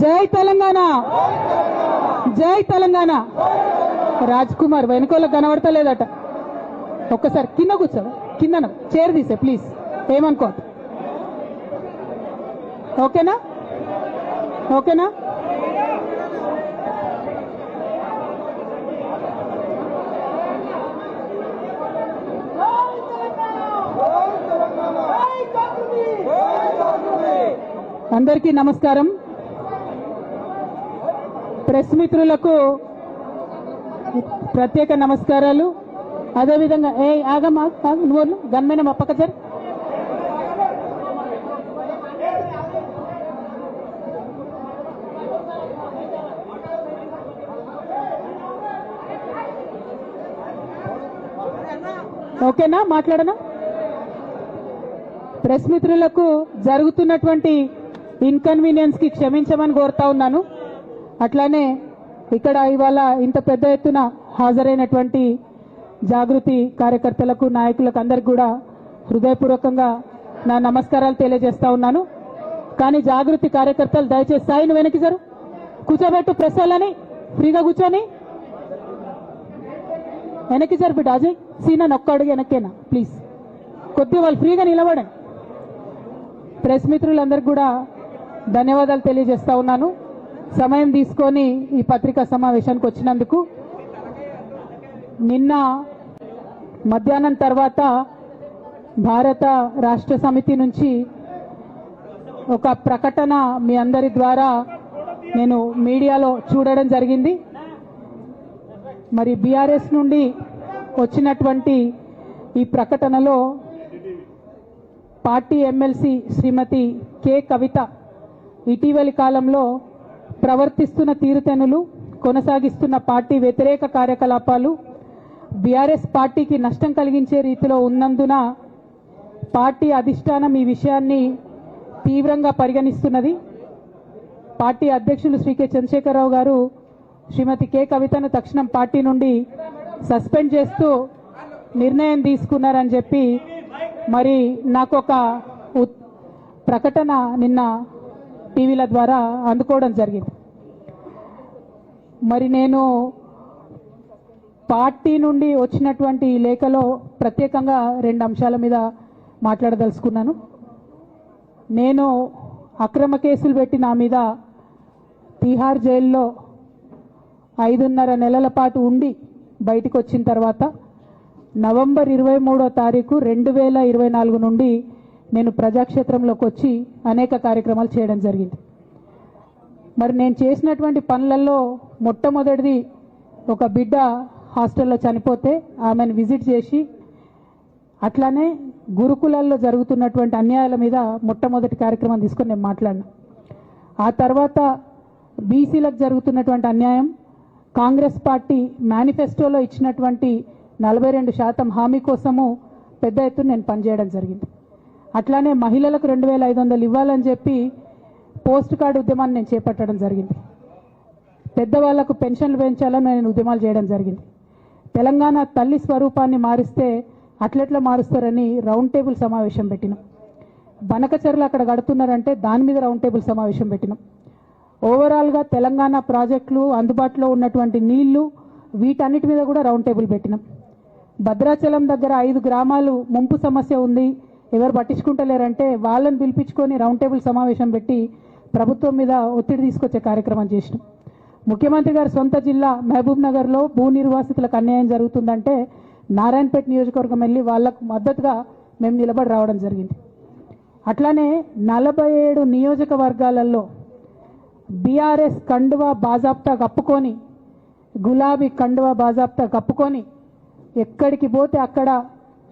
జై తెలంగాణ. జై తెలంగాణ. రాజ్ కుమార్ వెనుకోల కనబడతలేదట. ఒక్కసారి కింద కూర్చో కింద చేర్ తీసే ప్లీజ్ ఏమనుకో ఓకేనా? ఓకేనా? అందరికీ నమస్కారం. ప్రెస్ మిత్రులకు ప్రత్యేక నమస్కారాలు. అదేవిధంగా ఏ ఆగమ్మా ఆగు, నువ్వు గన్మైన మా ఓకేనా? మాట్లాడనా? ప్రెస్ మిత్రులకు జరుగుతున్నటువంటి ఇన్కన్వీనియన్స్కి క్షమించమని కోరుతా ఉన్నాను. అట్లానే ఇక్కడ ఇవాళ ఇంత పెద్ద ఎత్తున హాజరైనటువంటి జాగృతి కార్యకర్తలకు నాయకులకు అందరికి కూడా హృదయపూర్వకంగా నా నమస్కారాలు తెలియజేస్తా ఉన్నాను. కానీ జాగృతి కార్యకర్తలు దయచేసి సాయిని వెనక్కి జరు. కూర్చోబెట్టు ప్రెస్ వాళ్ళని ఫ్రీగా కూర్చొని. వెనక్కి జరు బిడ్డ అజయ్. సీనా ఒక్క అడుగు వెనక్కేనా? ప్లీజ్. కొద్దిగా వాళ్ళు ఫ్రీగా నిలబడండి. ప్రెస్ మిత్రులందరికీ కూడా ధన్యవాదాలు తెలియజేస్తా ఉన్నాను. సమయం తీసుకొని ఈ పత్రికా సమావేశానికి వచ్చినందుకు నిన్న మధ్యాహ్నం తర్వాత భారత రాష్ట్ర సమితి నుంచి ఒక ప్రకటన మీ అందరి ద్వారా నేను మీడియాలో చూడడం జరిగింది. మరి బీఆర్ఎస్ నుండి వచ్చినటువంటి ఈ ప్రకటనలో party MLC Shrimati K Kavitha ఇటీవలి కాలంలో ప్రవర్తిస్తున్న తీరుతెనులు కొనసాగిస్తున్న పార్టీ వ్యతిరేక కార్యకలాపాలు బీఆర్ఎస్ పార్టీకి నష్టం కలిగించే రీతిలో ఉన్నందున పార్టీ అధిష్టానం ఈ విషయాన్ని తీవ్రంగా పరిగణిస్తున్నది. పార్టీ అధ్యక్షులు శ్రీ కె. చంద్రశేఖరరావు గారు శ్రీమతి కె. కవితను తక్షణం పార్టీ నుండి సస్పెండ్ చేస్తూ నిర్ణయం తీసుకున్నారని చెప్పి మరి నాకు ఒక ఉత్- ప్రకటన నిన్న టీవీల ద్వారా అందుకోవడం జరిగింది. మరి నేను పార్టీ నుండి వచ్చినటువంటి లేఖలో ప్రత్యేకంగా రెండు అంశాల మీద మాట్లాడదలుచుకున్నాను. నేను అక్రమ కేసులు పెట్టి నా మీద తిహార్ జైల్లో ఐదున్నర నెలల పాటు ఉండి బయటకు వచ్చిన తర్వాత నవంబర్ ఇరవై మూడో తారీఖు రెండు వేల ఇరవై నాలుగు నుండి నేను ప్రజాక్షేత్రంలోకి వచ్చి అనేక కార్యక్రమాలు చేయడం జరిగింది. మరి నేను చేసినటువంటి పనులలో మొట్టమొదటిది ఒక బిడ్డ హాస్టల్లో చనిపోతే ఆమెను విజిట్ చేసి అట్లానే గురుకులాల్లో జరుగుతున్నటువంటి అన్యాయాల మీద మొట్టమొదటి కార్యక్రమం తీసుకొని నేను మాట్లాడినా. ఆ తర్వాత బీసీలకు జరుగుతున్నటువంటి అన్యాయం కాంగ్రెస్ పార్టీ మేనిఫెస్టోలో ఇచ్చినటువంటి నలభై రెండు శాతం హామీ కోసము పెద్ద ఎత్తున నేను పనిచేయడం జరిగింది. అట్లానే మహిళలకు రెండు వేల ఐదు వందలు ఇవ్వాలని చెప్పి పోస్ట్ కార్డు ఉద్యమాన్ని నేను చేపట్టడం జరిగింది. పెద్దవాళ్ళకు పెన్షన్లు పెంచాలని నేను ఉద్యమాలు చేయడం జరిగింది. తెలంగాణ తల్లి స్వరూపాన్ని మారిస్తే అట్లెట్లా మారుస్తారని రౌండ్ టేబుల్ సమావేశం పెట్టినాం. బనకచర్లు అక్కడ కడుతున్నారంటే దాని మీద రౌండ్ టేబుల్ సమావేశం పెట్టినాం. ఓవరాల్గా తెలంగాణ ప్రాజెక్టులు అందుబాటులో ఉన్నటువంటి నీళ్ళు వీటన్నిటి మీద కూడా రౌండ్ టేబుల్ పెట్టినాం. భద్రాచలం దగ్గర ఐదు గ్రామాలు ముంపు సమస్య ఉంది. ఎవరు పట్టించుకుంటలేరంటే వాళ్ళని పిలిపించుకొని రౌండ్ టేబుల్ సమావేశం పెట్టి ప్రభుత్వం మీద ఒత్తిడి తీసుకొచ్చే కార్యక్రమం చేసినాం. ముఖ్యమంత్రి గారి సొంత జిల్లా మహబూబ్ నగర్లో భూ నిర్వాసితులకు అన్యాయం జరుగుతుందంటే నారాయణపేట నియోజకవర్గం వెళ్ళి వాళ్ళకు మద్దతుగా మేము నిలబడి రావడం జరిగింది. అట్లానే నలభై ఏడు నియోజకవర్గాలలో బీఆర్ఎస్ కండువా బాజాప్తా కప్పుకొని గులాబీ కండువా బాజాప్తా కప్పుకొని ఎక్కడికి పోతే అక్కడ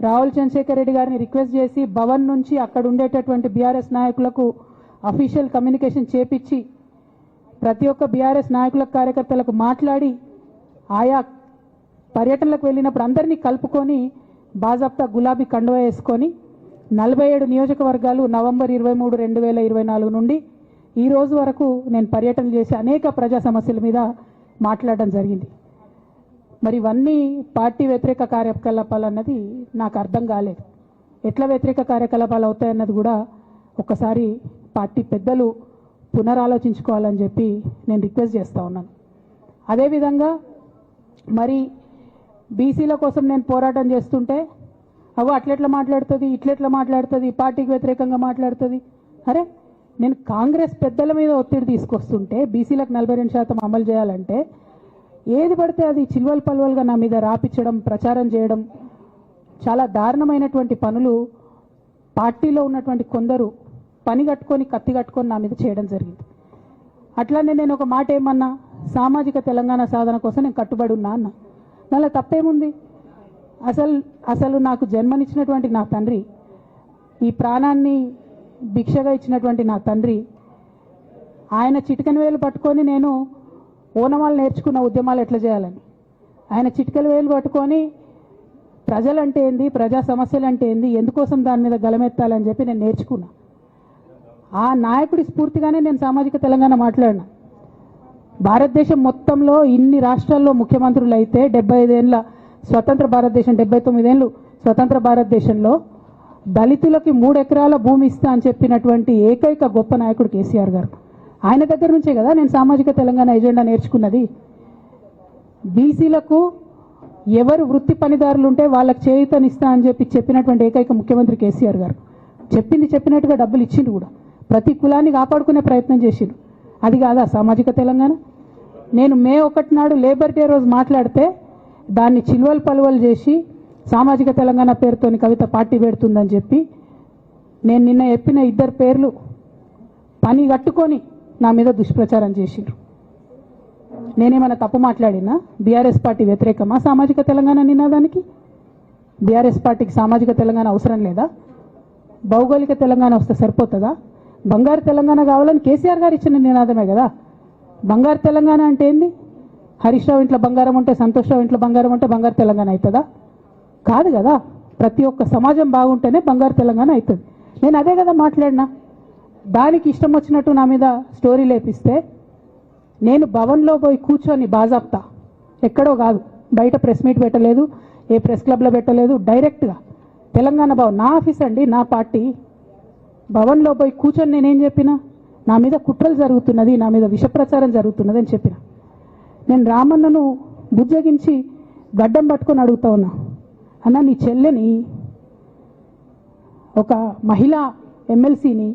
రాహుల్ చంద్రశేఖర్ రెడ్డి గారిని రిక్వెస్ట్ చేసి భవన్ నుంచి అక్కడ ఉండేటటువంటి బీఆర్ఎస్ నాయకులకు అఫీషియల్ కమ్యూనికేషన్ చేపించి ప్రతి ఒక్క బీఆర్ఎస్ నాయకుల కార్యకర్తలకు మాట్లాడి ఆయా పర్యటనలకు వెళ్ళినప్పుడు అందరినీ కలుపుకొని బాజాప్తా గులాబీ కండువ వేసుకొని నలభై ఏడు నియోజకవర్గాలు నవంబర్ ఇరవై మూడు రెండు వేల ఇరవై నాలుగు నుండి ఈ రోజు వరకు నేను పర్యటన చేసి అనేక ప్రజా సమస్యల మీద మాట్లాడడం జరిగింది. మరి ఇవన్నీ పార్టీ వ్యతిరేక కార్యకలాపాలు అన్నది నాకు అర్థం కాలేదు. ఎట్లా వ్యతిరేక కార్యకలాపాలు అవుతాయన్నది కూడా ఒకసారి పార్టీ పెద్దలు పునరాలోచించుకోవాలని చెప్పి నేను రిక్వెస్ట్ చేస్తూ ఉన్నాను. అదేవిధంగా మరి బీసీల కోసం నేను పోరాటం చేస్తుంటే అవు అట్లెట్లా మాట్లాడుతుంది ఇట్లెట్లా మాట్లాడుతుంది పార్టీకి వ్యతిరేకంగా మాట్లాడుతుంది? అరే నేను కాంగ్రెస్ పెద్దల మీద ఒత్తిడి తీసుకొస్తుంటే బీసీలకు నలభై రెండు శాతం అమలు చేయాలంటే ఏది పడితే అది చిల్వల్ పల్వల్గా నా మీద రాపించడం ప్రచారం చేయడం చాలా దారుణమైనటువంటి పనులు పార్టీలో ఉన్నటువంటి కొందరు పని కట్టుకొని కత్తి కట్టుకొని నా మీద చేయడం జరిగింది. అట్లానే నేను ఒక మాట ఏమన్నా సామాజిక తెలంగాణ సాధన కోసం నేను కట్టుబడి ఉన్నా అన్న. దానిలో తప్పేముంది? అసలు అసలు నాకు జన్మనిచ్చినటువంటి నా తండ్రి ఈ ప్రాణాన్ని భిక్షగా ఇచ్చినటువంటి నా తండ్రి ఆయన చిటికెన వేలు పట్టుకొని నేను ఓనమాలు నేర్చుకున్న ఉద్యమాలు ఎట్లా చేయాలని? ఆయన చిటికలు వేలు పట్టుకొని ప్రజలంటే ఏంది ప్రజా సమస్యలు అంటే ఏంది ఎందుకోసం దాని మీద గలమెత్తాలని చెప్పి నేను నేర్చుకున్నా. ఆ నాయకుడి స్ఫూర్తిగానే నేను సామాజిక తెలంగాణ మాట్లాడినా. భారతదేశం మొత్తంలో ఇన్ని రాష్ట్రాల్లో ముఖ్యమంత్రులు అయితే డెబ్బై ఐదేళ్ళ స్వతంత్ర భారతదేశం డెబ్బై తొమ్మిదేళ్ళు స్వతంత్ర భారతదేశంలో దళితులకి మూడు ఎకరాల భూమి ఇస్తా అని చెప్పినటువంటి ఏకైక గొప్ప నాయకుడు కేసీఆర్ గారు. ఆయన దగ్గర నుంచే కదా నేను సామాజిక తెలంగాణ ఎజెండా నేర్చుకున్నది. బీసీలకు ఎవరు వృత్తి పనిదారులు ఉంటే వాళ్ళకి చేయుతనిస్తా అని చెప్పి చెప్పినటువంటి ఏకైక ముఖ్యమంత్రి కేసీఆర్ గారు. చెప్పింది చెప్పినట్టుగా డబ్బులు ఇచ్చిండు కూడా. ప్రతి కులాన్ని కాపాడుకునే ప్రయత్నం చేసిండు అది కాదా సామాజిక తెలంగాణ? నేను మే ఒకటి నాడు లేబర్ డే రోజు మాట్లాడితే దాన్ని చిల్వలు పలువలు చేసి సామాజిక తెలంగాణ పేరుతోని కవిత పార్టీ పెడుతుందని చెప్పి నేను నిన్న చెప్పిన ఇద్దరు పేర్లు పని కట్టుకొని నా మీద దుష్ప్రచారం చేసిండ్రు. నేనేమైనా తప్పు మాట్లాడినా? బీఆర్ఎస్ పార్టీ వ్యతిరేకమా? సామాజిక తెలంగాణ నినాదానికి? బీఆర్ఎస్ పార్టీకి సామాజిక తెలంగాణ అవసరం లేదా? భౌగోళిక తెలంగాణ వస్తే సరిపోతుందా? బంగారు తెలంగాణ కావాలని కేసీఆర్ గారు ఇచ్చిన నినాదమే కదా. బంగారు తెలంగాణ అంటే ఏంది? హరీష్ రావు ఇంట్లో బంగారం ఉంటే సంతోష్ రావు ఇంట్లో బంగారం ఉంటే బంగారు తెలంగాణ అవుతుందా? కాదు కదా. ప్రతి ఒక్క సమాజం బాగుంటేనే బంగారు తెలంగాణ అవుతుంది. నేను అదే కదా మాట్లాడినా. దానికి ఇష్టం వచ్చినట్టు నా మీద స్టోరీ లేపిస్తే నేను భవన్లో పోయి కూర్చొని బాజాప్తా. ఎక్కడో కాదు. బయట ప్రెస్ మీట్ పెట్టలేదు. ఏ ప్రెస్ క్లబ్లో పెట్టలేదు. డైరెక్ట్గా. తెలంగాణ భవన్. నా ఆఫీస్ అండి నా పార్టీ. భవన్లో పోయి కూర్చొని నేనేం చెప్పిన? నా మీద కుట్రలు జరుగుతున్నది నా మీద విషప్రచారం జరుగుతున్నది అని చెప్పిన. నేను రామన్నను బుజ్జగించి గడ్డం పట్టుకొని అడుగుతా ఉన్నా. అన్న నీ చెల్లెని ఒక మహిళా ఎమ్మెల్సీని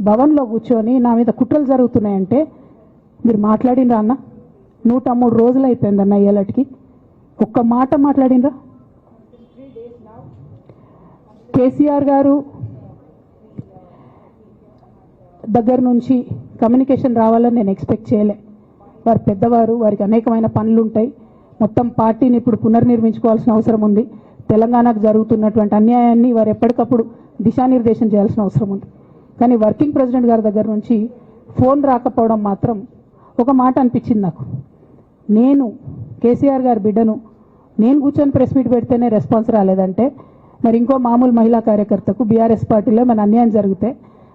భవన్లో కూర్చొని నా మీద కుట్రలు జరుగుతున్నాయంటే మీరు మాట్లాడినరా అన్న? నూట మూడు రోజులు అయిపోయింది అన్న ఇయ్యాలటికి ఒక్క మాట మాట్లాడినరా? కేసీఆర్ గారు దగ్గర నుంచి కమ్యూనికేషన్ రావాలని నేను ఎక్స్పెక్ట్ చేయలే. వారు పెద్దవారు వారికి అనేకమైన పనులు ఉంటాయి మొత్తం పార్టీని ఇప్పుడు పునర్నిర్మించుకోవాల్సిన అవసరం ఉంది. తెలంగాణకు జరుగుతున్నటువంటి అన్యాయాన్ని వారు ఎప్పటికప్పుడు దిశానిర్దేశం చేయాల్సిన అవసరం ఉంది. కానీ వర్కింగ్ ప్రెసిడెంట్ గారి దగ్గర నుంచి ఫోన్ రాకపోవడం మాత్రం ఒక మాట అనిపించింది నాకు. నేను కేసీఆర్ గారి బిడ్డను నేను కూర్చొని ప్రెస్ మీట్ పెడితేనే రెస్పాన్స్ రాలేదంటే మరి ఇంకో మామూలు మహిళా కార్యకర్తకు బీఆర్ఎస్ పార్టీలో మన అన్యాయం జరిగితే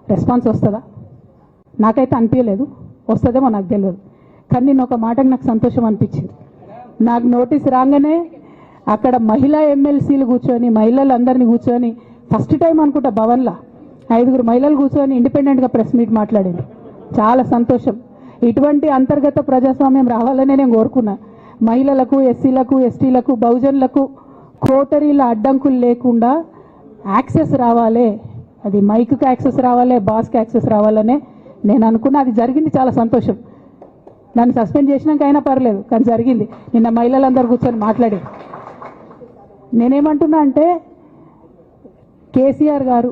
రెస్పాన్స్ వస్తుందా? నాకైతే అనిపించలేదు. వస్తుందేమో నాకు తెలియదు. కానీ నేను ఒక మాటకు నాకు సంతోషం అనిపించింది. నాకు నోటీస్ రాగానే అక్కడ మహిళా ఎమ్మెల్సీలు కూర్చొని మహిళలందరినీ కూర్చొని ఫస్ట్ టైం అనుకుంటా భవన్లో ఐదుగురు మహిళలు కూర్చొని ఇండిపెండెంట్గా ప్రెస్ మీట్ మాట్లాడింది చాలా సంతోషం. ఇటువంటి అంతర్గత ప్రజాస్వామ్యం రావాలనే నేను కోరుకున్నా. మహిళలకు ఎస్సీలకు ఎస్టీలకు బహుజనులకు కోటరీల అడ్డంకులు లేకుండా యాక్సెస్ రావాలే. అది మైక్కి యాక్సెస్ రావాలే బాస్కి యాక్సెస్ రావాలనే నేను అనుకున్నా. అది జరిగింది చాలా సంతోషం. నన్ను సస్పెండ్ చేసినాక అయినా పర్లేదు కానీ జరిగింది. నిన్న మహిళలందరూ కూర్చొని మాట్లాడి నేనేమంటున్నా అంటే కేసీఆర్ గారు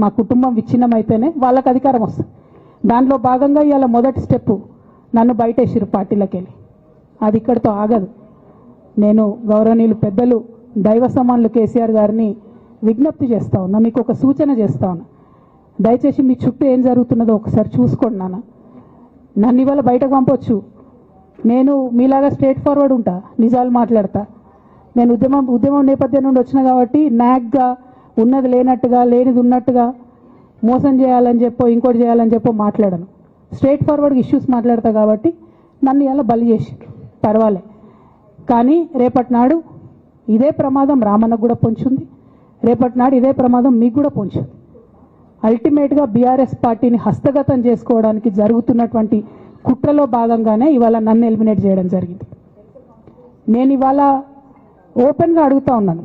మా కుటుంబం విచ్ఛిన్నమైతేనే వాళ్ళకి అధికారం వస్తుంది. దాంట్లో భాగంగా ఇవాళ మొదటి స్టెప్ నన్ను బయటేసిరు పార్టీలోకి వెళ్ళి అది ఇక్కడితో ఆగదు. నేను గౌరవనీయులు పెద్దలు దైవ సమానులు కేసీఆర్ గారిని విజ్ఞప్తి చేస్తా ఉన్నా మీకు ఒక సూచన చేస్తా ఉన్నా. దయచేసి మీ చుట్టూ ఏం జరుగుతున్నదో ఒకసారి చూసుకోండి నాన్న. నన్ను ఇవాళ బయటకు పంపొచ్చు. నేను మీలాగా స్ట్రేట్ ఫార్వర్డ్ ఉంటా నిజాలు మాట్లాడతా. నేను ఉద్యమం ఉద్యమం నేపథ్యం నుండి వచ్చిన కాబట్టి నాగ్గా ఉన్నది లేనట్టుగా లేనిది ఉన్నట్టుగా మోసం చేయాలని చెప్పో ఇంకోటి చేయాలని చెప్పో మాట్లాడను. స్ట్రేట్ ఫార్వర్డ్ ఇష్యూస్ మాట్లాడతా కాబట్టి నన్ను ఇలా బలి చేసి పర్వాలే. కానీ రేపటి నాడు ఇదే ప్రమాదం రామన్నకు కూడా పొంచుంది. రేపటి నాడు ఇదే ప్రమాదం మీకు కూడా పొంచుంది. అల్టిమేట్గా బీఆర్ఎస్ పార్టీని హస్తగతం చేసుకోవడానికి జరుగుతున్నటువంటి కుట్రలో భాగంగానే ఇవాళ నన్ను ఎలిమినేట్ చేయడం జరిగింది. నేను ఇవాళ ఓపెన్గా అడుగుతా ఉన్నాను.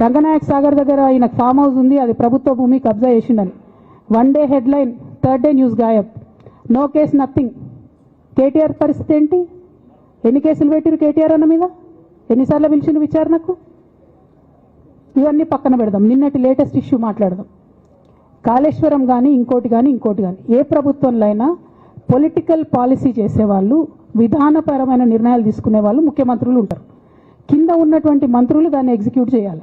రంగనాయక్ సాగర్ దగ్గర ఆయన ఫామ్ హౌస్ ఉంది అది ప్రభుత్వ భూమి కబ్జా చేసిండని. One day headline third day news గాయబ్. No case nothing KTR పరిస్థితి ఏంటి? ఎన్ని కేసులు పెట్టిరు కేటీఆర్ అన్న మీద? ఎన్నిసార్లు పిలిచిన విచారణకు? ఇవన్నీ పక్కన పెడదాం. నిన్నటి లేటెస్ట్ ఇష్యూ మాట్లాడదాం. కాళేశ్వరం కానీ ఇంకోటి కానీ ఇంకోటి కానీ ఏ ప్రభుత్వంలో అయినా పొలిటికల్ పాలసీ చేసేవాళ్ళు విధానపరమైన నిర్ణయాలు తీసుకునే వాళ్ళు ముఖ్యమంత్రులు ఉంటారు. కింద ఉన్నటువంటి మంత్రులు దాన్ని ఎగ్జిక్యూట్ చేయాలి.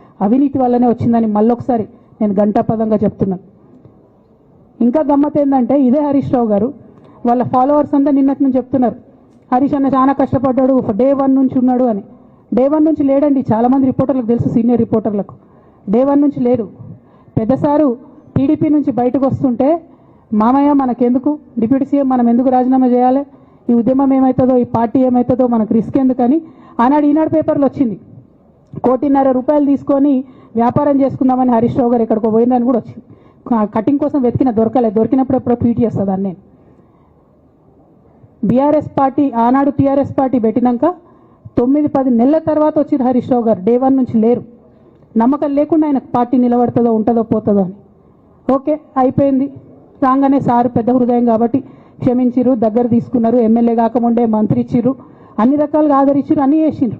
అవినీతి వల్లనే వచ్చిందని మళ్ళొకసారి నేను గంటాపదంగా చెప్తున్నాను ఇంకా గమ్మత్ ఏంటంటే ఇదే హరీష్ రావు గారు వాళ్ళ ఫాలోవర్స్ అంతా నిన్నటి నుంచి చెప్తున్నారు హరీష్ అన్న చాలా కష్టపడ్డాడు డే వన్ నుంచి ఉన్నాడు అని. డే వన్ నుంచి లేడండి చాలామంది రిపోర్టర్లకు తెలుసు సీనియర్ రిపోర్టర్లకు. డే వన్ నుంచి లేరు. పెద్దసారు టీడీపీ నుంచి బయటకు వస్తుంటే మామయ్య మనకెందుకు? డిప్యూటీ సీఎం మనం ఎందుకు రాజీనామా చేయాలి? ఈ ఉద్యమం ఏమవుతుందో ఈ పార్టీ ఏమవుతుందో మనకు రిస్క్ ఎందుకని? ఆనాడు ఈనాడు పేపర్లో వచ్చింది. కోటిన్నర రూపాయలు తీసుకొని వ్యాపారం చేసుకుందామని హరీష్ రావు గారు ఎక్కడికో పోయిందని కూడా వచ్చింది. కటింగ్ కోసం వెతికిన దొరకలేదు. దొరికినప్పుడు ఎప్పుడో ట్వీట్ చేస్తుందని నేను. బీఆర్ఎస్ పార్టీ ఆనాడు టీఆర్ఎస్ పార్టీ పెట్టినాక తొమ్మిది పది నెలల తర్వాత వచ్చిన హరీష్ రావు గారు. డే వన్ నుంచి లేరు. నమ్మకం లేకుండా ఆయన పార్టీ నిలబడుతుందో ఉంటుందో పోతుందో అని. ఓకే అయిపోయింది. రాగానే సారు పెద్ద హృదయం కాబట్టి క్షమించిరు దగ్గర తీసుకున్నారు. ఎమ్మెల్యే కాకముండే మంత్రి ఇచ్చిర్రు. అన్ని రకాలుగా ఆదరించారు అన్నీ చేసిండ్రు.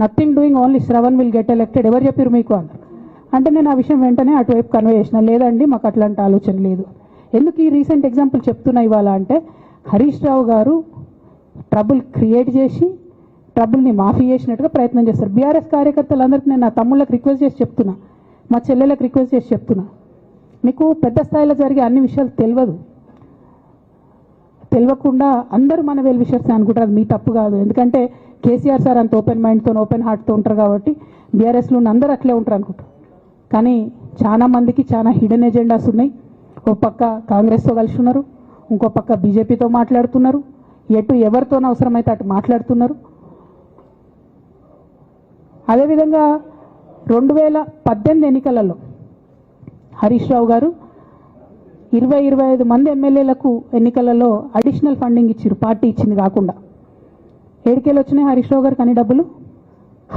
nothing doing only Sravan will get elected ఎవరు చెప్పారు మీకు అన్నారు అంటే నేను ఆ విషయం వెంటనే అటువైపు కన్వే చేసిన. లేదండి మాకు అట్లాంటి ఆలోచన లేదు. ఎందుకు ఈ రీసెంట్ ఎగ్జాంపుల్ చెప్తున్నా ఇవాళ అంటే హరీష్ రావు గారు ట్రబుల్ క్రియేట్ చేసి ట్రబుల్ని మాఫీ చేసినట్టుగా ప్రయత్నం చేస్తారు. బీఆర్ఎస్ కార్యకర్తలందరికీ నేను నా తమ్ముళ్ళకి రిక్వెస్ట్ చేసి చెప్తున్నా. మా చెల్లెలకు రిక్వెస్ట్ చేసి చెప్తున్నా. మీకు పెద్ద స్థాయిలో జరిగే అన్ని విషయాలు తెలియదు. తెలియకుండా అందరూ మన వెల్ విషయర్స్ అనుకుంటారు. అది మీ తప్పు కాదు. ఎందుకంటే కేసీఆర్ సార్ అంత ఓపెన్ మైండ్తో ఓపెన్ హార్ట్తో ఉంటారు కాబట్టి బీఆర్ఎస్లో ఉన్న అందరూ అట్లే ఉంటారు అనుకుంటారు కానీ చాలా మందికి చాలా హిడెన్ ఎజెండాస్ ఉన్నాయి. ఒక పక్క కాంగ్రెస్తో కలిసి ఉన్నారు ఇంకో పక్క బీజేపీతో మాట్లాడుతున్నారు. ఎటు ఎవరితో అవసరమైతే అటు మాట్లాడుతున్నారు. అదేవిధంగా రెండు వేల పద్దెనిమిది ఎన్నికలలో హరీష్ రావు గారు ఇరవై ఇరవై ఐదు మంది ఎమ్మెల్యేలకు ఎన్నికలలో అడిషనల్ ఫండింగ్ ఇచ్చారు పార్టీ ఇచ్చింది కాకుండా. ఏడికేలు వచ్చినాయి హరీష్ రావు గారికి అన్ని డబ్బులు?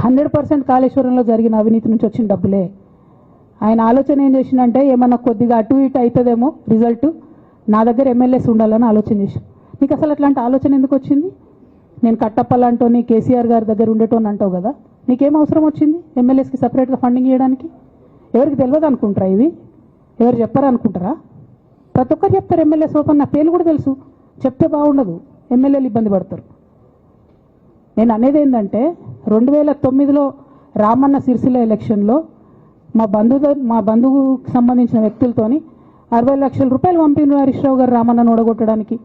హండ్రెడ్ పర్సెంట్ కాళేశ్వరంలో జరిగిన అవినీతి నుంచి వచ్చిన డబ్బులే. ఆయన ఆలోచన ఏం చేసిందంటే ఏమన్నా కొద్దిగా అటు ఇటు అవుతుందేమో రిజల్ట్ నా దగ్గర ఎమ్మెల్యేస్ ఉండాలని ఆలోచన చేసి నీకు అసలు అట్లాంటి ఆలోచన ఎందుకు వచ్చింది? నేను కట్టప్పలాంటోని కేసీఆర్ గారి దగ్గర ఉండేటోని అంటావు కదా నీకేం అవసరం వచ్చింది ఎమ్మెల్యేస్కి సపరేట్గా ఫండింగ్ ఇవ్వడానికి ఎవరికి తెలియదు అనుకుంటారా ఇవి? ఎవరు చెప్పారు అనుకుంటారా? ప్రతి ఒక్కరు చెప్తారు ఎమ్మెల్యే సోపన్ నా పేర్లు కూడా తెలుసు. చెప్తే బాగుండదు. ఎమ్మెల్యేలు ఇబ్బంది పడతారు. నేను అనేది ఏంటంటే రెండు వేల తొమ్మిదిలో రామన్న సిరిసిల్ల ఎలక్షన్లో మా బంధువు మా బంధువుకు సంబంధించిన వ్యక్తులతోని అరవై లక్షల రూపాయలు పంపిన హరీష్ గారు రామన్నను ఓడగొట్టడానికి.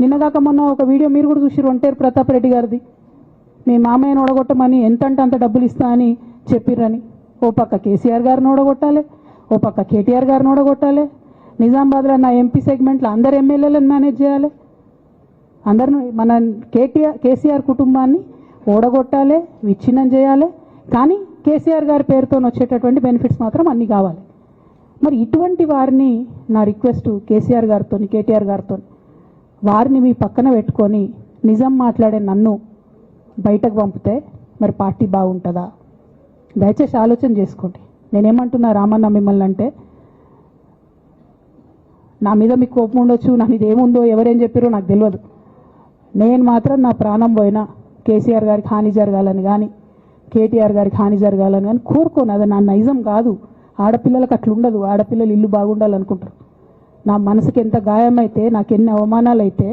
నిన్నగాక మొన్న ఒక వీడియో మీరు కూడా చూసి ఒంటేరు ప్రతాప్ రెడ్డి గారిది. మీ మామయ్యను ఓడగొట్టమని ఎంతంటే అంత డబ్బులు ఇస్తా అని చెప్పిర్రని. ఓ పక్క కేసీఆర్ గారిని ఓడగొట్టాలి ఓ పక్క కేటీఆర్ గారిని ఓడగొట్టాలి. నిజామాబాద్లో నా ఎంపీ సెగ్మెంట్లో అందరు ఎమ్మెల్యేలను మేనేజ్ చేయాలి. అందరిని మన కేటీఆర్ కేసీఆర్ కుటుంబాన్ని ఓడగొట్టాలి విచ్ఛిన్నం చేయాలి. కానీ కేసీఆర్ గారి పేరుతో వచ్చేటటువంటి బెనిఫిట్స్ మాత్రం అన్నీ కావాలి. మరి ఇటువంటి వారిని నా రిక్వెస్ట్ కేసీఆర్ గారితో కేటీఆర్ గారితో వారిని మీ పక్కన పెట్టుకొని నిజం మాట్లాడే నన్ను బయటకు పంపితే మరి పార్టీ బాగుంటుందా? దయచేసి ఆలోచన చేసుకోండి. నేనేమంటున్నా రామన్న మిమ్మల్ని అంటే నా మీద మీకు కోపం ఉండొచ్చు నా మీద ఏముందో ఎవరేం చెప్పారో నాకు తెలియదు. నేను మాత్రం నా ప్రాణం పోయినా కేసీఆర్ గారికి హాని జరగాలని కానీ కేటీఆర్ గారికి హాని జరగాలని కానీ కోరుకోను. అది నా నైజం కాదు. ఆడపిల్లలకు అట్లా ఉండదు ఆడపిల్లలు ఇల్లు బాగుండాలనుకుంటారు. నా మనసుకి ఎంత గాయమైతే నాకు ఎన్ని అవమానాలు అయితే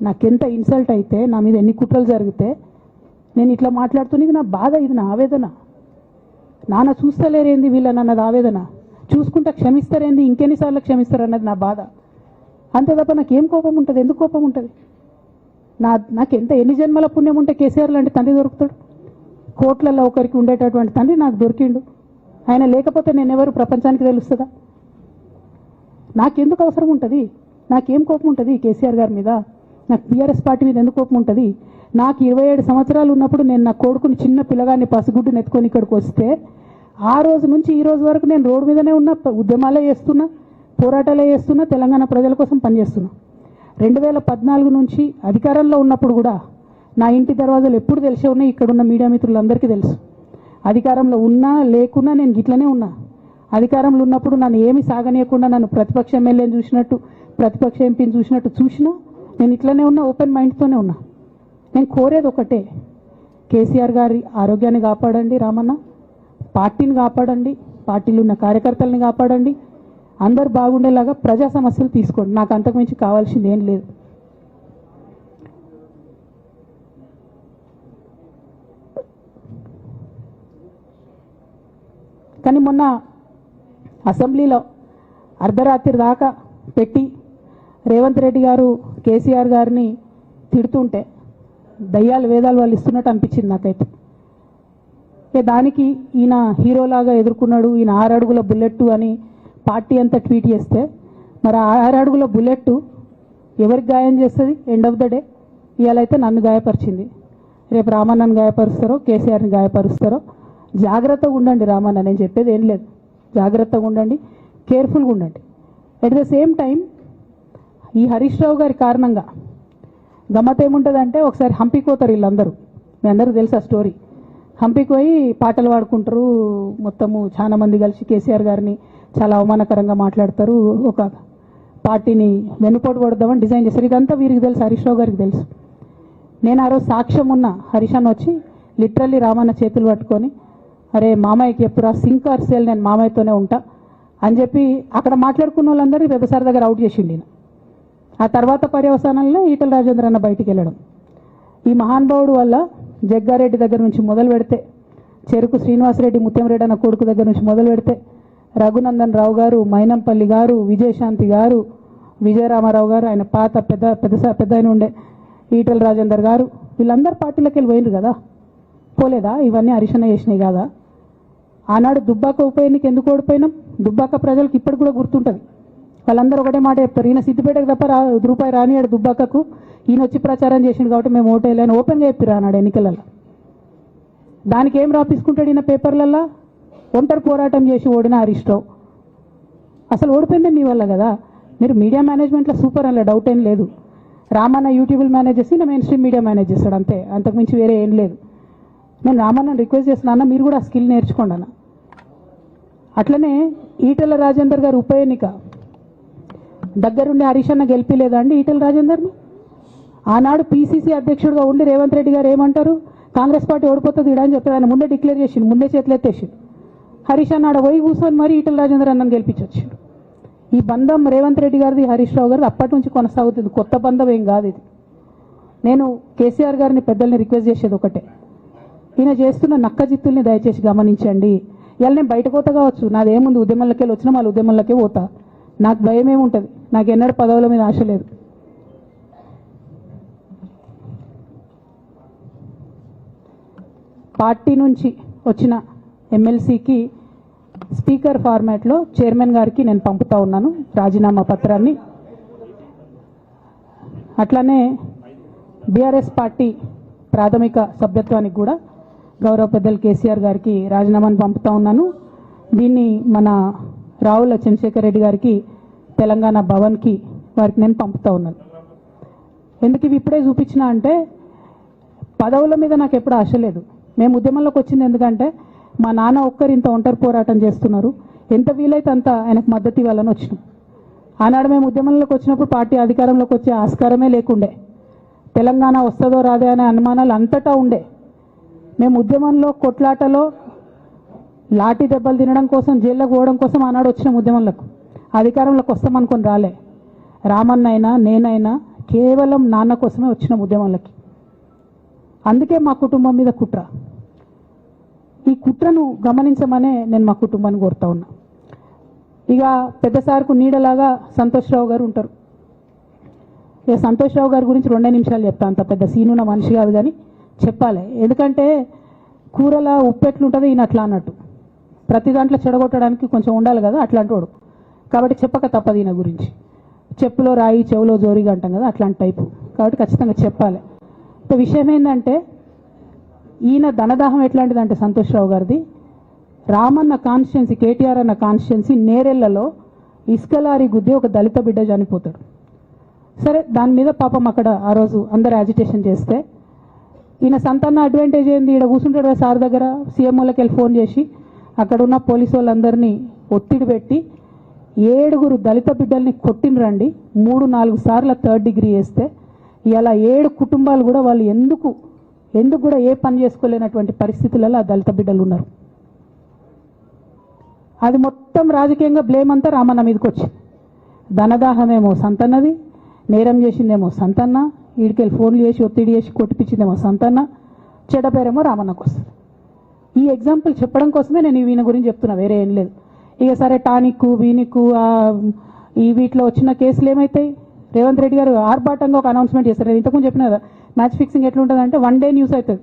నాకెంత ఇన్సల్ట్ అయితే నా మీద ఎన్ని కుట్రలు జరిగితే నేను ఇట్లా మాట్లాడుతున్నది ఇది నా బాధ ఇది నా ఆవేదన. నాన్న చూస్తలేరేంది వీళ్ళని అన్నది ఆవేదన? చూసుకుంటే క్షమిస్తారేంది? ఇంకెన్నిసార్లు క్షమిస్తారు అన్నది నా బాధ. అంతే తప్ప నాకేం కోపం ఉంటుంది? ఎందుకు కోపం ఉంటుంది? నా నాకు ఎంత ఎన్ని జన్మల పుణ్యం ఉంటే కేసీఆర్ లాంటి తండ్రి దొరుకుతాడు? కోట్లలో ఒకరికి ఉండేటటువంటి తండ్రి నాకు దొరికిండు. ఆయన లేకపోతే నేను ఎవరు ప్రపంచానికి తెలుస్తుందా? నాకెందుకు అవసరం ఉంటుంది? నాకేం కోపం ఉంటుంది కేసీఆర్ గారి మీద? నాకు టీఆర్ఎస్ పార్టీ మీద ఎందుకు కోపం ఉంటుంది? నాకు ఇరవై ఏడు సంవత్సరాలు ఉన్నప్పుడు నేను నా కొడుకుని చిన్న పిల్లగాన్ని పసిగుడ్డు నెత్తుకొని ఇక్కడికి వస్తే ఆ రోజు నుంచి ఈ రోజు వరకు నేను రోడ్డు మీదనే ఉన్నా ఉద్యమాలే చేస్తున్నా పోరాటాలే చేస్తున్నా తెలంగాణ ప్రజల కోసం పనిచేస్తున్నా. రెండు వేల పద్నాలుగు నుంచి అధికారంలో ఉన్నప్పుడు కూడా నా ఇంటి దర్వాజాలు ఎప్పుడు తెలిసే ఉన్నాయి? ఇక్కడ ఉన్న మీడియా మిత్రులందరికీ తెలుసు. అధికారంలో ఉన్నా లేకున్నా నేను గిట్లనే ఉన్నా. అధికారంలో ఉన్నప్పుడు నన్ను ఏమి సాగనీయకుండా నన్ను ప్రతిపక్ష ఎమ్మెల్యేని చూసినట్టు ప్రతిపక్ష ఎంపీని చూసినట్టు చూసినా నేను ఇట్లనే ఉన్నా ఓపెన్ మైండ్తోనే ఉన్నా. నేను కోరేది ఒకటే కేసీఆర్ గారి ఆరోగ్యాన్ని కాపాడండి రామన్న పార్టీని కాపాడండి పార్టీలో ఉన్న కార్యకర్తల్ని కాపాడండి అందరు బాగుండేలాగా ప్రజా సమస్యలు తీసుకోండి. నాకు అంతకుమించి కావాల్సింది ఏం లేదు. కానీ మొన్న అసెంబ్లీలో అర్ధరాత్రి దాకా పెట్టి రేవంత్ రెడ్డి గారు కేసీఆర్ గారిని తిడుతుంటే దయ్యాలు వేదాలు వాళ్ళు ఇస్తున్నట్టు అనిపించింది నాకైతే. దానికి ఈయన హీరోలాగా ఎదుర్కొన్నాడు ఈయన ఆరు అడుగుల బుల్లెట్ అని పార్టీ అంతా ట్వీట్ చేస్తే మరి ఆరు అడుగుల బుల్లెట్ ఎవరికి గాయం చేస్తుంది? ఎండ్ ఆఫ్ ద డే ఇవాళైతే నన్ను గాయపరిచింది. రేపు రామన్నను గాయపరుస్తారో కేసీఆర్ని గాయపరుస్తారో జాగ్రత్తగా ఉండండి రామన్న నేను చెప్పేది ఏం లేదు. జాగ్రత్తగా ఉండండి కేర్ఫుల్గా ఉండండి. అట్ ద సేమ్ టైం ఈ హరీష్ రావు గారి కారణంగా గమ్మత్ ఏముంటుందంటే ఒకసారి హంపీకి పోతారు వీళ్ళందరూ. మీ అందరూ తెలుసు ఆ స్టోరీ? హంపీకి పోయి పాటలు పాడుకుంటారు మొత్తము చాలా మంది కలిసి కేసీఆర్ గారిని చాలా అవమానకరంగా మాట్లాడతారు. ఒక పార్టీని వెన్నుపోటు పడదామని డిజైన్ చేస్తారు ఇదంతా వీరికి తెలుసు హరీష్ రావు గారికి తెలుసు. నేను ఆ రోజు సాక్ష్యం ఉన్న హరీష్ అన్న వచ్చి లిటరల్లీ రామన్న చేతులు పట్టుకొని అరే మామయ్యకి ఎప్పుడు సింక్ ఆర్ సేల్ నేను మామయ్యతోనే ఉంటా అని చెప్పి అక్కడ మాట్లాడుకున్న వాళ్ళందరినీ పెద్దసారి దగ్గర అవుట్ చేసిండి ఆ తర్వాత పర్యవసానంలో ఈటల రాజేంద్ర అన్న బయటికి వెళ్ళడం. ఈ మహానుభావుడు వల్ల జగ్గారెడ్డి దగ్గర నుంచి మొదలు పెడితే చెరుకు శ్రీనివాసరెడ్డి ముత్యంరెడ్డి అన్న కొడుకు దగ్గర నుంచి మొదలు పెడితే రఘునందన్ రావు గారు మైనంపల్లి గారు విజయశాంతి గారు విజయరామారావు గారు ఆయన పాత పెద్ద పెద్ద పెద్ద ఆయన ఉండే ఈటల రాజేందర్ గారు వీళ్ళందరూ పార్టీలోకి వెళ్ళి పోయినరు కదా? పోలేదా? ఇవన్నీ అరిశన చేసినాయి కదా? ఆనాడు దుబ్బాక ఉప ఎన్నిక ఎందుకు ఓడిపోయినాం? దుబ్బాక ప్రజలకు ఇప్పటికి కూడా గుర్తుంటుంది. వాళ్ళందరూ ఒకటే మాట చెప్తారు ఈయన సిద్దిపేటకు తప్ప రా రూపాయి రానియాడు దుబ్బాకకు. ఈయన వచ్చి ప్రచారం చేసిండు కాబట్టి మేము ఓటేయాలని ఓపెన్గా చెప్పారు ఆనాడు ఎన్నికలలో దానికి ఏం రాపించుకుంటాడు ఈయన పేపర్లల్లో? ఒంటరి పోరాటం చేసి ఓడిన హరీష్ రావు అసలు ఓడిపోయింది మీ వల్ల కదా. మీరు మీడియా మేనేజ్మెంట్లో సూపర్ అలా డౌట్ ఏం లేదు. రామన్న యూట్యూబ్లు మేనేజ్ చేసి నా మెయిన్ స్ట్రీమ్ మీడియా మేనేజ్ చేస్తాడు అంతే. అంతకుమించి వేరే ఏం లేదు. నేను రామన్న రిక్వెస్ట్ చేస్తున్నా అన్న మీరు కూడా ఆ స్కిల్ నేర్చుకోండి అన్న. అట్లనే ఈటల రాజేందర్ గారు ఉప ఎన్నిక. దగ్గరుండి హరీష్ అన్న గెలిపిలేదా అండి ఈటల రాజేందర్ని? ఆనాడు పీసీసీ అధ్యక్షుడిగా ఉండి రేవంత్ రెడ్డి గారు ఏమంటారు? కాంగ్రెస్ పార్టీ ఓడిపోతుంది ఇడా అని చెప్పారు ఆయన ముందే డిక్లేర్ చేసిండు ముందే చేతులు ఎత్తేసిండు హరీష్ అన్నాడు పోయి కూర్చొని మరి ఈటల రాజేంద్ర అన్నను గెలిపించొచ్చిండు. ఈ బంధం రేవంత్ రెడ్డి గారిది హరీష్ రావు గారిది అప్పటి నుంచి కొనసాగుతుంది. కొత్త బంధం ఏం కాదు ఇది. నేను కేసీఆర్ గారిని పెద్దల్ని రిక్వెస్ట్ చేసేది ఒకటే. ఈయన చేస్తున్న నక్క జిత్తుల్ని దయచేసి గమనించండి. ఇవాళ నేను బయట పోతా కావచ్చు. నాదేముంది ఉద్యమంలోకి వెళ్ళి వచ్చినా వాళ్ళ ఉద్యమంలోకే పోతా. నాకు భయం ఏముంటుంది? నాకు ఎన్నడూ పదవుల మీద ఆశ లేదు. పార్టీ నుంచి వచ్చిన ఎమ్మెల్సీకి స్పీకర్ ఫార్మాట్లో చైర్మన్ గారికి నేను పంపుతా ఉన్నాను రాజీనామా పత్రాన్ని. అట్లానే బీఆర్ఎస్ పార్టీ ప్రాథమిక సభ్యత్వానికి కూడా గౌరవ పెద్దలు కేసీఆర్ గారికి రాజీనామాను పంపుతా ఉన్నాను. దీన్ని మన రావుల చంద్రశేఖర్ రెడ్డి గారికి తెలంగాణ భవన్కి వారికి నేను పంపుతా ఉన్నాను. ఎందుకు ఇవి ఇప్పుడే చూపించిన అంటే పదవుల మీద నాకు ఎప్పుడు ఆశ లేదు. మేము ఉద్యమంలోకి వచ్చింది ఎందుకంటే మా నాన్న ఒక్కరు ఇంత ఒంటరి పోరాటం చేస్తున్నారు. ఎంత వీలైతే అంత ఆయనకు మద్దతు ఇవ్వాలని వచ్చినాం. ఆనాడు మేము ఉద్యమంలోకి వచ్చినప్పుడు పార్టీ అధికారంలోకి వచ్చే ఆస్కారమే లేకుండే. తెలంగాణ వస్తుందో రాదే అనే అనుమానాలు అంతటా ఉండే. మేము ఉద్యమంలో కొట్లాటలో లాఠీ దెబ్బలు తినడం కోసం జైల్లోకి పోవడం కోసం ఆనాడు వచ్చిన ఉద్యమంలకు. అధికారంలోకి వస్తామనుకొని రాలే. రామన్నైనా నేనైనా కేవలం నాన్న కోసమే వచ్చిన ఉద్యమంలకి. అందుకే మా కుటుంబం మీద కుట్ర. ఈ కుట్రను గమనించమనే నేను మా కుటుంబాన్ని కోరుతా ఉన్నా. ఇక పెద్దసార్కు నీడలాగా సంతోష్రావు గారు ఉంటారు. ఇక సంతోష్రావు గారి గురించి రెండే నిమిషాలు చెప్తా అంత పెద్ద సీనున్న మనిషి కాదు కానీ చెప్పాలి. ఎందుకంటే కూరల ఉప్పెట్లుంటుంది ఈయన అట్లా అన్నట్టు. ప్రతి దాంట్లో చెడగొట్టడానికి కొంచెం ఉండాలి కదా అట్లాంటి వాడు కాబట్టి చెప్పక తప్పదు ఈయన గురించి. చెప్పులో రాయి చెవులో జోరిగా అంటాం కదా అట్లాంటి టైపు. కాబట్టి ఖచ్చితంగా చెప్పాలి. ఇప్పుడు విషయం ఏంటంటే ఈయన ధనదాహం ఎట్లాంటిదంటే సంతోష్రావు గారిది. రామన్న కాన్స్టిట్యున్సీ కేటీఆర్ అన్న కాన్స్టిట్యున్సీ నేరెళ్ళలో ఇసుకలారి గుద్ది ఒక దళిత బిడ్డ చనిపోతాడు. సరే దాని మీద పాపం అక్కడ ఆ రోజు అందరు యాజిటేషన్ చేస్తే. ఈయన సంతాన అడ్వాంటేజ్ ఏంది? ఈడ కూర్చుంటాడు కదా సార్ దగ్గర సీఎంఓలకి వెళ్ళి ఫోన్ చేసి. అక్కడ ఉన్న పోలీసు వాళ్ళందరినీ ఒత్తిడి పెట్టి ఏడుగురు దళిత బిడ్డల్ని కొట్టినరండి మూడు నాలుగు సార్లు థర్డ్ డిగ్రీ వేస్తే. ఇలా ఏడు కుటుంబాలు కూడా వాళ్ళు ఎందుకు ఎందుకు కూడా ఏ పని చేసుకోలేనటువంటి పరిస్థితులలో ఆ దళిత బిడ్డలు ఉన్నారు. అది మొత్తం రాజకీయంగా బ్లేమ్ అంతా రామన్న మీదకి వచ్చింది. ధనదాహమేమో సంతన్నది నేరం చేసిందేమో సంతన్న వీడికెళ్ళి ఫోన్లు చేసి ఒత్తిడి చేసి కొట్టిపించిందేమో సంతన్న చెడపేరేమో రామన్నకు వస్తుంది. ఈ ఎగ్జాంపుల్ చెప్పడం కోసమే నేను ఈయన గురించి చెప్తున్నా వేరే ఏం లేదు. ఇక సరే టానిక్ వీనిక్ ఈ వీటిలో వచ్చిన కేసులు ఏమవుతాయి రేవంత్ రెడ్డి గారు ఆర్భాటంగా ఒక అనౌన్స్మెంట్ చేస్తారు నేను ఇంతకుముందు చెప్పిన కదా మ్యాచ్ ఫిక్సింగ్ ఎట్లుంటుంది అంటే వన్ డే న్యూస్ అవుతుంది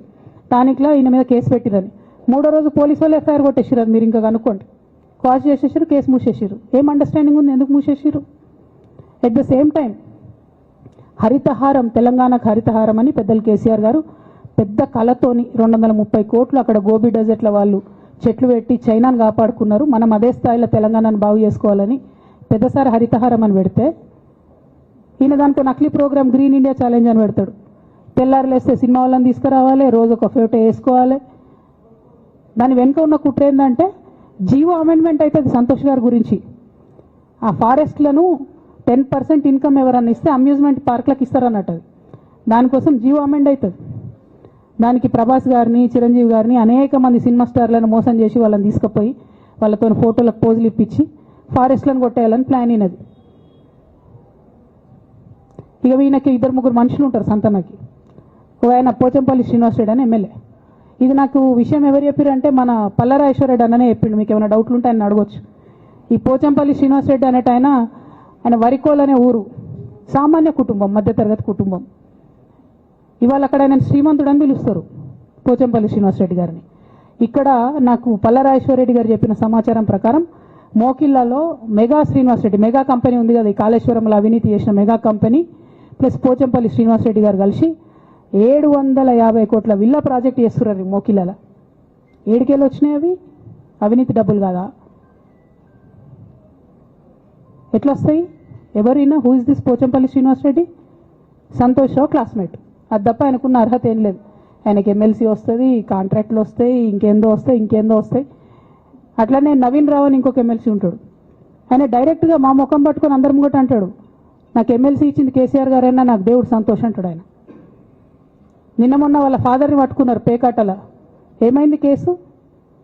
టానిక్లో ఈయన మీద కేసు పెట్టిరని మూడో రోజు పోలీసు వాళ్ళు ఎఫ్ఐఆర్ కొట్టేసారు అది మీరు ఇంకా కనుక్కోండి. క్వాష్ చేసేసారు కేసు మూసేసారు ఏం అండర్స్టాండింగ్ ఉంది? ఎందుకు మూసేసారు at the same time Harithaharam తెలంగాణకు హరితహారం అని పెద్దలు కేసీఆర్ గారు పెద్ద కళతోని రెండు వందల ముప్పై కోట్లు అక్కడ గోబీ డెజర్ట్ల వాళ్ళు చెట్లు పెట్టి చైనాను కాపాడుకున్నారు. మనం అదే స్థాయిలో తెలంగాణను బాగు చేసుకోవాలని పెద్దసారి హరితహారం అని పెడితే ఈయన దానికి నకిలీ ప్రోగ్రామ్ గ్రీన్ ఇండియా ఛాలెంజ్ అని పెడతాడు. తెల్లారులేస్తే సినిమా వాళ్ళని తీసుకురావాలి రోజు ఒక ఫోటో వేసుకోవాలి. దాని వెనుక ఉన్న కుట్ర ఏంటంటే జీవో అమెండ్మెంట్ అవుతుంది సంతోష్ గారి గురించి. ఆ ఫారెస్ట్లను టెన్ పర్సెంట్ ఇన్కమ్ ఎవరన్నా ఇస్తే అమ్యూజ్మెంట్ పార్క్లకు ఇస్తారన్నట్టు అది. దానికోసం జీవో అమెండ్ అవుతుంది దానికి ప్రభాస్ గారిని చిరంజీవి గారిని అనేక మంది సినిమా స్టార్లను మోసం చేసి వాళ్ళని తీసుకుపోయి వాళ్ళతో ఫోటోలకు పోజులు ఇప్పించి ఫారెస్ట్లను కొట్టేయాలని ప్లాన్ అయినది. ఇక ఈయనకి ఇద్దరు ముగ్గురు మనుషులు ఉంటారు సంతనకి. ఒక ఆయన పోచంపల్లి శ్రీనివాస్ రెడ్డి అని ఎమ్మెల్యే. ఇది నాకు విషయం ఎవరు చెప్పారంటే మన పల్లరాజేశ్వరరెడ్డి అన్ననే చెప్పిండు మీకు ఏమైనా డౌట్లు ఉంటే ఆయన అడగొచ్చు. ఈ పోచంపల్లి శ్రీనివాస్ రెడ్డి అనేట ఆయన ఆయన వరికోల్ అనే ఊరు. సామాన్య కుటుంబం మధ్యతరగతి కుటుంబం. ఇవాళ అక్కడ ఆయన శ్రీమంతుడు అని పిలుస్తారు పోచంపల్లి శ్రీనివాస్ రెడ్డి గారిని. ఇక్కడ నాకు పల్లరాజేశ్వరరెడ్డి గారు చెప్పిన సమాచారం ప్రకారం మోకిల్లాలో మెగా శ్రీనివాసరెడ్డి మెగా కంపెనీ ఉంది కదా ఈ కాళేశ్వరంలో అవినీతి చేసిన Mega company plus Pochampalli Srinivas Reddy గారు కలిసి ఏడు వందల యాభై కోట్ల విల్లా ప్రాజెక్ట్ చేస్తున్నారు మోకిల్లాల ఏడుకెళ్ళి వచ్చినాయి అవి? అవినీతి డబ్బులు కాదా? ఎట్లా వస్తాయి ఎవరైనా who is this Pochampalli Srinivas Reddy Santosh Rao classmate అది తప్ప ఆయనకున్న అర్హత ఏం లేదు. ఆయనకి ఎమ్మెల్సీ వస్తుంది కాంట్రాక్ట్లు వస్తాయి ఇంకేందో వస్తాయి ఇంకేందో వస్తాయి. అట్లనే నవీన్ రావు అని ఇంకొక ఎమ్మెల్సీ ఉంటాడు. ఆయన డైరెక్ట్గా మా ముఖం పట్టుకొని అందరం కూడా అంటాడు. నాకు ఎమ్మెల్సీ ఇచ్చింది కేసీఆర్ గారైనా నాకు దేవుడు సంతోషం అంటాడు ఆయన. నిన్న మొన్న వాళ్ళ ఫాదర్ని పట్టుకున్నారు పేకాటల. ఏమైంది కేసు?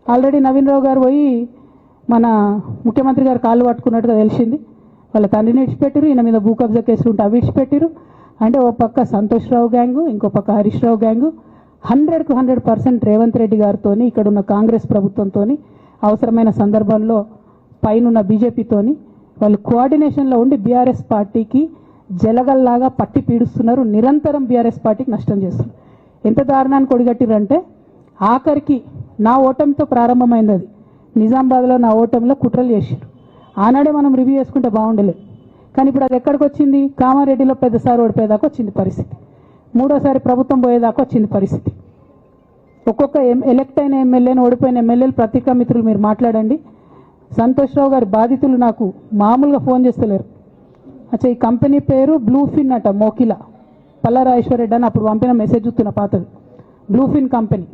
ఆల్రెడీ నవీన్ రావు గారు పోయి మన ముఖ్యమంత్రి గారు కాళ్ళు పట్టుకున్నట్టుగా తెలిసింది. వాళ్ళ తండ్రిని విడిచిపెట్టారు ఈయన మీద భూ కబ్జా కేసులు ఉంటే అవి విడిచిపెట్టారు. అంటే ఓ పక్క సంతోష్ రావు గ్యాంగు ఇంకో పక్క హరీష్ రావు గ్యాంగు. హండ్రెడ్కు హండ్రెడ్ పర్సెంట్ రేవంత్ రెడ్డి గారితో ఇక్కడ ఉన్న కాంగ్రెస్ ప్రభుత్వంతో అవసరమైన సందర్భంలో పైనున్న బీజేపీతోని వాళ్ళు కోఆర్డినేషన్లో ఉండి బీఆర్ఎస్ పార్టీకి జలగల్లాగా పట్టి పీడుస్తున్నారు. నిరంతరం బీఆర్ఎస్ పార్టీకి నష్టం చేస్తున్నారు. ఎంత దారుణానికి ఒడిగట్టిరంటే ఆఖరికి నా ఓటమితో ప్రారంభమైంది అది. నిజామాబాద్లో నా ఓటమిలో కుట్రలు చేశారు ఆనాడే మనం రివ్యూ చేసుకుంటే బాగుండలేదు. కానీ ఇప్పుడు అది ఎక్కడికి వచ్చింది? కామారెడ్డిలో పెద్దసారి ఓడిపోయేదాకా వచ్చింది పరిస్థితి. మూడోసారి ప్రభుత్వం పోయేదాకా వచ్చింది పరిస్థితి. ఒక్కొక్క ఎం ఎలక్ట్ అయిన ఎమ్మెల్యేని ఓడిపోయిన ఎమ్మెల్యేలు పత్రికా మిత్రులు మీరు మాట్లాడండి. సంతోష్రావు గారి బాధితులు నాకు మామూలుగా ఫోన్ చేస్తలేరు. అచ్చా ఈ కంపెనీ పేరు బ్లూ ఫిన్ అట మోకిలా. పల్లారాజేశ్వర రెడ్డి అని అప్పుడు పంపిన మెసేజ్ చూస్తున్న పాతది. Bluefin company.